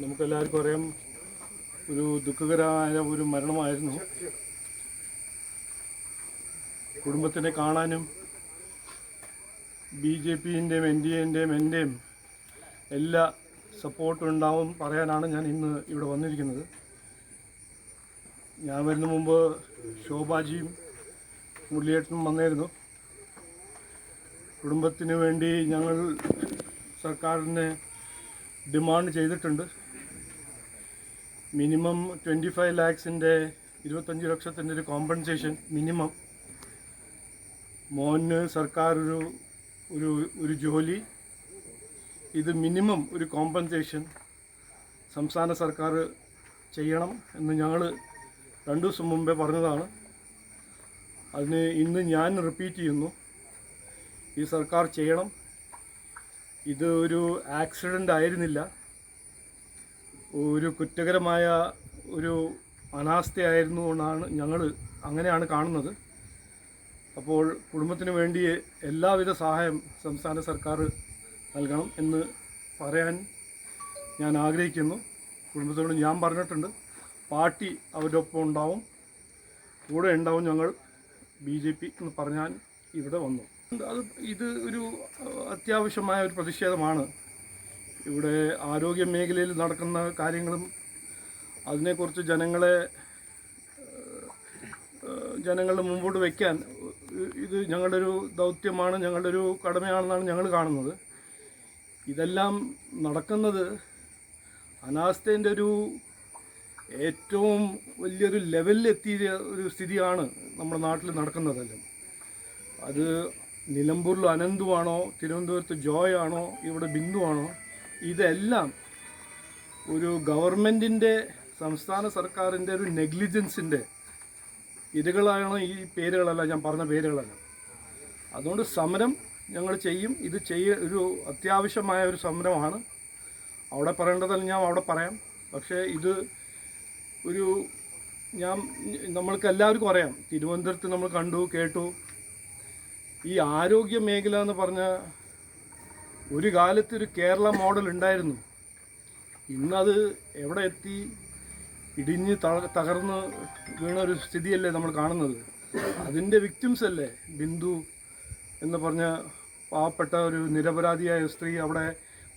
നമുക്കെല്ലാവർക്കും അറിയാം. ഒരു ദുഃഖകരമായ ഒരു മരണമായിരുന്നു. കുടുംബത്തിനെ കാണാനും ബി ജെ പിന്റെയും എൻ ഡി എന്റെയും എന്റെയും എല്ലാ സപ്പോർട്ടും ഉണ്ടാവും പറയാനാണ് ഞാൻ ഇന്ന് ഇവിടെ വന്നിരിക്കുന്നത്. ഞാൻ വരുന്ന മുമ്പ് ശോഭാജിയും മുരളിയേട്ടനും വന്നിരുന്നു കുടുംബത്തിന് വേണ്ടി ഞങ്ങൾ സർക്കാരിനെ ഡിമാൻഡ് ചെയ്തിട്ടുണ്ട്. മിനിമം ട്വന്റി ഫൈവ് ലാക്സിന്റെ ഇരുപത്തഞ്ച് ലക്ഷത്തിന്റെ ഒരു കോമ്പൻസേഷൻ മിനിമം. മോന് സർക്കാർ ഒരു ഒരു ഒരു ജോലി. ഇത് മിനിമം ഒരു കോമ്പൻസേഷൻ സംസ്ഥാന സർക്കാർ ചെയ്യണം എന്ന് ഞങ്ങൾ രണ്ടു ദിവസം മുമ്പേ പറഞ്ഞതാണ്. അതിന് ഇന്ന് ഞാൻ റിപ്പീറ്റ് ചെയ്യുന്നു. ഈ സർക്കാർ ചെയ്യണം. ഇത് ഒരു ആക്സിഡന്റ് ആയിരുന്നില്ല. ഒരു കുറ്റകരമായ ഒരു അനാസ്ഥയായിരുന്നു എന്നാണ് ഞങ്ങൾ അങ്ങനെയാണ് കാണുന്നത്. അപ്പോൾ കുടുംബത്തിന് വേണ്ടി എല്ലാവിധ സഹായം സംസ്ഥാന സർക്കാർ നൽകണം എന്ന് പറയാൻ ഞാൻ ആഗ്രഹിക്കുന്നു. കുടുംബത്തോട് ഞാൻ പറഞ്ഞിട്ടുണ്ട്. പാർട്ടി അവരുടെ ഒപ്പം ഉണ്ടാവും. കൂടെ ഉണ്ടാവും ഞങ്ങൾ. ബി ജെ പി എന്ന് പറഞ്ഞാൽ ഇവിടെ വന്നു. അത് ഇത് ഒരു അത്യാവശ്യമായ ഒരു പ്രതിഷേധമാണ്. ഇവിടെ ആരോഗ്യ മേഖലയിൽ നടക്കുന്ന കാര്യങ്ങളും അതിനെക്കുറിച്ച് ജനങ്ങളെ ജനങ്ങളുടെ മുമ്പോട്ട് വയ്ക്കാൻ ഇത് ഞങ്ങളുടെ ഒരു ദൗത്യമാണ് ഞങ്ങളുടെ ഒരു കടമയാണെന്നാണ് ഞങ്ങൾ കാണുന്നത്. ഇതെല്ലാം നടക്കുന്നത് അനാസ്ഥേന്റെ ഒരു ഏറ്റവും വലിയൊരു ലെവലിൽ ലെവലിലെത്തിയ ഒരു സ്ഥിതിയാണ് നമ്മുടെ നാട്ടിൽ നടക്കുന്നതെല്ലാം. അത് നിലമ്പൂരിൽ അനന്തുവാണോ തിരുവനന്തപുരത്ത് ജോയ് ആണോ ഇവിടെ ബിന്ദുവാണോ ഇതെല്ലാം ഒരു ഗവൺമെന്റിന്റെ സംസ്ഥാന സർക്കാരിന്റെ ഒരു നെഗ്ലിജൻസിന്റെ ഇരകളാണ് ഈ പേരുകളല്ല ഞാൻ പറഞ്ഞ പേരുകളെല്ലാം. അതുകൊണ്ട് സമരം ഞങ്ങൾ ചെയ്യും. ഇത് ചെയ്യ ഒരു അത്യാവശ്യമായ ഒരു സമരമാണ്. അവിടെ പറയേണ്ടതെല്ലാം ഞാൻ അവിടെ പറയാം. പക്ഷേ ഇത് ഒരു ഞാൻ നമ്മൾക്ക് എല്ലാവർക്കും അറിയാം. തിരുവനന്തപുരത്ത് നമ്മൾ കണ്ടു കേട്ടു. ഈ ആരോഗ്യ മേഖല എന്ന് പറഞ്ഞ ഒരു കാലത്ത് ഒരു കേരള മോഡൽ ഉണ്ടായിരുന്നു. ഇന്നത് എവിടെ എത്തി? ഇടിഞ്ഞ് തകർന്ന് വീണ ഒരു സ്ഥിതിയല്ലേ നമ്മൾ കാണുന്നത്? അതിന്റെ വിക്ടിംസ് അല്ലേ? ബിന്ദു എന്ന് പറഞ്ഞ പാവപ്പെട്ട ഒരു നിരപരാധിയായ സ്ത്രീ അവിടെ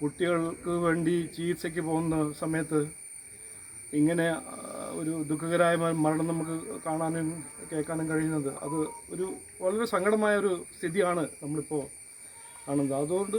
കുട്ടികൾക്ക് വേണ്ടി ചികിത്സയ്ക്ക് പോകുന്ന സമയത്ത് ഇങ്ങനെ ഒരു ദുഃഖകരമായ മരണം നമുക്ക് കാണാനും കേൾക്കാനും കഴിയുന്നത്. അത് ഒരു വളരെ സങ്കടമായ ഒരു സ്ഥിതിയാണ് നമ്മളിപ്പോൾ കാണുന്നത്. അതുകൊണ്ട്